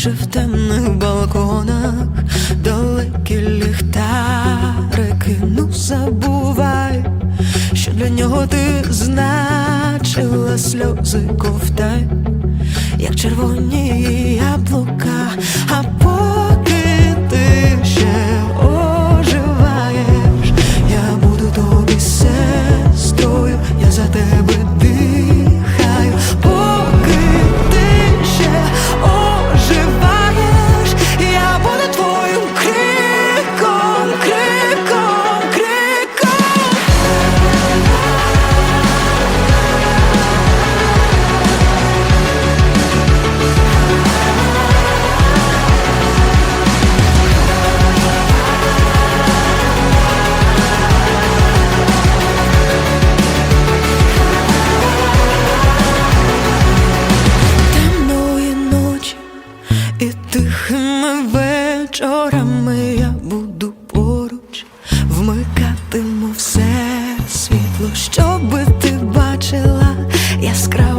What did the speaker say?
наче в темних балконах, далекі ліхтарики, ну забувай, що для нього ти значила сльози ковтай, як червоні яблука, а тихими вечорами я буду поруч, вмикатиму все світло, щоби ти бачила яскраво.